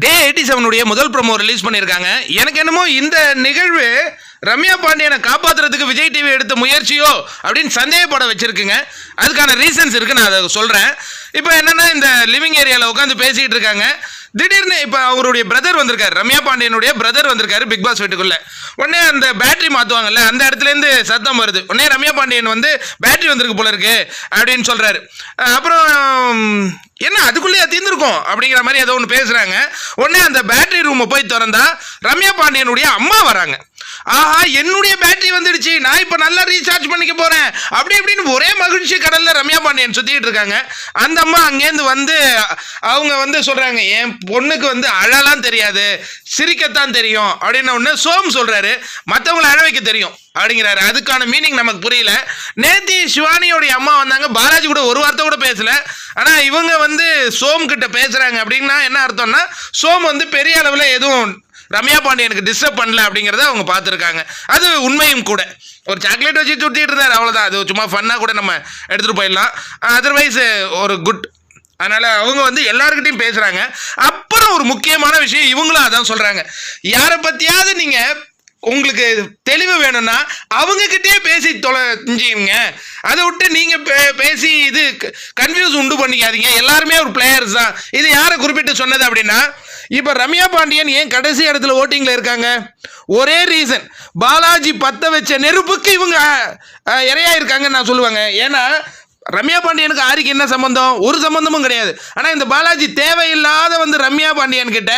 டே eighty செவனுடைய முதல் promo release பண்ணியிருக்காங்க. எனக்கு என்னமோ இந்த நிகழ்வு ரம்யா பாண்டியனை காப்பாத்துறதுக்கு விஜய் டிவி எடுத்த முயற்சியோ அப்படின்னு சந்தேகப்பட வச்சிருக்குங்க. அதுக்கான ரீசன்ஸ் இருக்குது நான் அதை சொல்கிறேன் இப்போ என்னென்னா இந்த லிவிங் ஏரியாவில் உட்காந்து பேசிகிட்டு இருக்காங்க. திடீர்னு இப்போ அவருடைய பிரதர் வந்திருக்காரு. ரம்யா பாண்டியனுடைய பிரதர் வந்திருக்காரு பிக் பாஸ் வீட்டுக்குள்ளே. உடனே அந்த பேட்டரி மாற்றுவாங்கல்ல அந்த இடத்துலேருந்து சத்தம் வருது. உடனே ரம்யா பாண்டியன் வந்து பேட்டரி வந்திருக்கு போல இருக்கு அப்படின்னு சொல்கிறாரு அப்புறம் என்ன அதுக்குள்ளேயே தீர்ந்துருக்கும் அப்படிங்கிற மாதிரி ஏதோ ஒன்று பேசுகிறாங்க உடனே அந்த பேட்டரி ரூமை போய் திறந்தா ரம்யா பாண்டியனுடைய அம்மா வராங்க. ஆஹா என்னுடைய பேட்டரி வந்துடுச்சு. நான் இப்போ நல்லா ரீசார்ஜ் பண்ணிக்க போகிறேன் அப்படி இப்படின்னு ஒரே மகிழ்ச்சி கடலில் ரம்யா பாண்டியன் சுற்றிட்டு இருக்காங்க. அந்த அம்மா அங்கேருந்து வந்து அவங்க வந்து சொல்கிறாங்க என் பொண்ணுக்கு வந்து அழலாம் தெரியாது சிரிக்கத்தான் தெரியும். அப்படின்னு ஒன்று சோம் சொல்கிறாரு மற்றவங்களை அழ வைக்க தெரியும் அப்படிங்கிறாரு. அதுக்கான மீனிங் நமக்கு புரியல. நேத்தி சிவானியோடைய அம்மா வந்தாங்க. பாலாஜி கூட ஒரு வார்த்தை கூட பேசல. ஆனால் இவங்க வந்து சோம் கிட்ட பேசுகிறாங்க அப்படின்னா என்ன அர்த்தம்னா சோம் வந்து பெரிய அளவில் எதுவும் ரம்யா பாண்டியனுக்கு டிஸ்டர்ப் பண்ணல அப்படிங்கிறத அவங்க பார்த்துருக்காங்க. அது உண்மையும் கூட. ஒரு சாக்லேட் வச்சு சுற்றிட்டு இருந்தார் அவ்வளோதான் அது சும்மா ஃபன்னாக கூட நம்ம எடுத்துகிட்டு போயிடலாம். அதர்வைஸ் ஒரு குட் அதனால் அவங்க வந்து எல்லாருக்கிட்டையும் பேசுகிறாங்க அப்புறம் ஒரு முக்கியமான விஷயம் இவங்களும் அதான் சொல்கிறாங்க யாரை பற்றியாவது நீங்கள் உங்களுக்கு தெளிவு வேணும்னா அவங்கக்கிட்டே பேசி தொலைஞ்சிங்க அதை விட்டு நீங்கள் பே- பேசி இது கன்ஃபியூஸ் உண்டு பண்ணிக்காதீங்க. எல்லாருமே ஒரு பிளேயர்ஸ் தான். இது யாரை குறிப்பிட்டு சொன்னது அப்படின்னா இப்போ ரம்யா பாண்டியன் ஏன் கடைசி இடத்துல ஓட்டிங்கில் இருக்காங்க? ஒரே ரீசன் பாலாஜி பத்த வச்ச நெருப்புக்கு இவங்க அஹ், இருக்காங்கன்னு நான் சொல்லுவாங்க. ஏன்னா ரம்யா பாண்டியனுக்கு ஆரிக்கு என்ன சம்பந்தம்? ஒரு சம்பந்தமும் கிடையாது. ஆனால் இந்த பாலாஜி தேவையில்லாத வந்து ரம்யா பாண்டியன் கிட்ட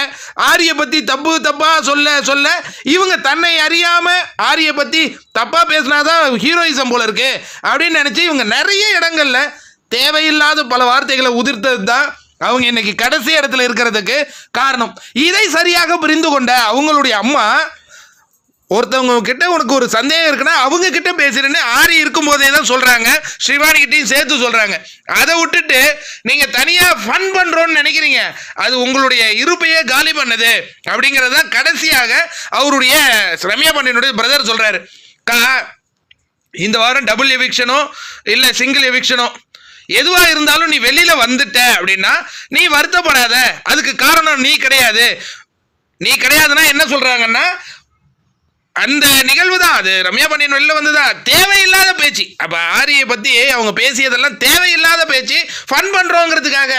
ஆரியை பற்றி தப்பு தப்பாக சொல்ல சொல்ல இவங்க தன்னை அறியாமல் ஆரியை பற்றி தப்பாக பேசினாதான் ஹீரோயிசம் போல இருக்கு. அப்படின்னு நினச்சி இவங்க நிறைய இடங்களில் தேவையில்லாத பல வார்த்தைகளை உதிர்த்தது தான் அவங்க இன்னைக்கு கடைசி இடத்துல இருக்கிறதுக்கு காரணம். இதை சரியாக புரிந்து கொண்ட அவங்களுடைய அம்மா ஒருத்தவங்க கிட்ட உனக்கு ஒரு சந்தேகம் இருக்குன்னா அவங்க கிட்ட பேசுறேன்னு ஆரி இருக்கும் போதே தான் சொல்றாங்க. ஸ்ரீவாணி கிட்டையும் சேர்த்து சொல்றாங்க. அதை விட்டுட்டு நீங்க தனியா ஃபன் பண்றோம்னு நினைக்கிறீங்க. அது உங்களுடைய இருப்பையே காலி பண்ணுது. அப்படிங்கிறது தான் கடைசியாக அவருடைய ரம்யா பாண்டியனுடைய பிரதர் சொல்றாரு. கா இந்த வாரம் டபுள் எவிக்ஷனோ இல்லை சிங்கிள் எவிக்ஷனோ எதுவா இருந்தாலும் நீ வெளியில வந்துட்ட அப்படின்னா நீ வருத்தப்படாத. அதுக்கு காரணம் நீ கிடையாது. நீ கிடையாதுன்னா என்ன சொல்றாங்கன்னா அந்த நிகழ்வு தான். அது ரம்யா பாண்டியன் வெளில வந்ததா? தேவையில்லாத பேச்சு. அப்போ ஆரியை பற்றி அவங்க பேசியதெல்லாம் தேவையில்லாத பேச்சு. ஃபன் பண்ணுறோங்கிறதுக்காக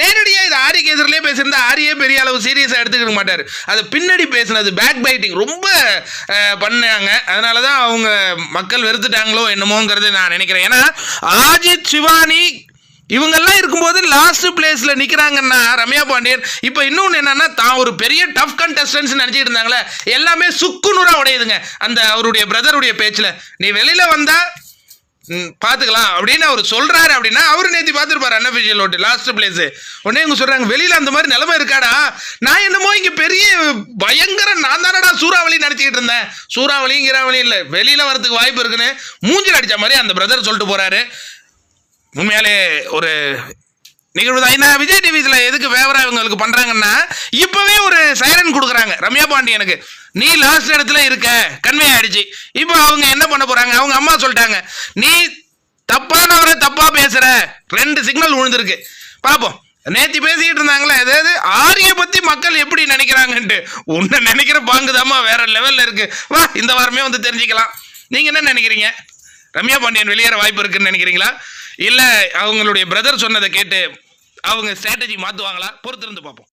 நேரடியாக இது ஆரிக்கு எதிரிலே பேசியிருந்தா ஆரியே பெரிய அளவு சீரியஸாக எடுத்துக்க மாட்டார். அது பின்னாடி பேசினது பேக் பைட்டிங் ரொம்ப பண்ணாங்க. அதனால தான் அவங்க மக்கள் வெறுத்துட்டாங்களோ என்னமோங்கிறது நான் நினைக்கிறேன். ஏன்னா ஆஜித் சிவானி இவங்கெல்லாம் இருக்கும்போது லாஸ்ட் பிளேஸில் நிற்கிறாங்கன்னா ரம்யா பாண்டியன். இப்போ இன்னொன்று என்னன்னா தான் ஒரு பெரிய டஃப் கண்டஸ்டன்ஸ் நினச்சிட்டு இருந்தாங்களே எல்லாமே சுக்குநூறா உடையுதுங்க. அந்த அவருடைய பிரதருடைய பேச்சில். நீ வெளியில் வந்தா ம், பார்த்துக்கலாம் அப்படின்னு அவர் சொல்கிறாரு அப்படின்னா அவர் நேத்தி பார்த்துருப்பாரு அன்அஃபிஷியல் ஓட்டு லாஸ்ட் பிளேஸு உடனே இவங்க சொல்கிறாங்க வெளியில் அந்த மாதிரி நிலமை இருக்காடா? நான் என்னமோ இங்கே பெரிய பயங்கர நான் தானடா சூறாவளி நடத்திக்கிட்டு இருந்தேன். சூறாவளியும் கிராவளியும் இல்லை வெளியில் வரதுக்கு வாய்ப்பு இருக்குன்னு மூஞ்சில் அடிச்ச மாதிரி அந்த பிரதர் சொல்லிட்டு போகிறாரு உண்மையாலே ஒரு நிகழ்வு தான். என்ன விஜய் டிவிஸில் எதுக்கு ஃபேவராக இவங்களுக்கு பண்ணுறாங்கன்னா இப்போவே ஒரு சைரன் கொடுக்குறாங்க. ரம்யா பாண்டியனுக்கு நீ லாஸ்ட் இடத்துல இருக்க. கன்வே ஆயிடுச்சு. இப்போ அவங்க என்ன பண்ண போகிறாங்க அவங்க அம்மா சொல்லிட்டாங்க நீ தப்பானவரை தப்பாக பேசுகிற ரெண்டு சிக்னல் விழுந்திருக்கு. பார்ப்போம் நேத்தி பேசிக்கிட்டு இருந்தாங்களே அதாவது ஆரிய பத்தி மக்கள் எப்படி நினைக்கிறாங்கன்ட்டு. உன்னை நினைக்கிற பாங்குதாம்மா வேற லெவல்ல இருக்கு. வா இந்த வாரமே வந்து தெரிஞ்சுக்கலாம். நீங்க என்ன நினைக்கிறீங்க? ரம்யா பாண்டியன் வெளியேற வாய்ப்பு இருக்குன்னு நினைக்கிறீங்களா? இல்லை அவங்களுடைய பிரதர் சொன்னதை கேட்டு அவங்க ஸ்ட்ராட்டஜி மாற்றுவாங்களா பொறுத்திருந்து பார்ப்போம்.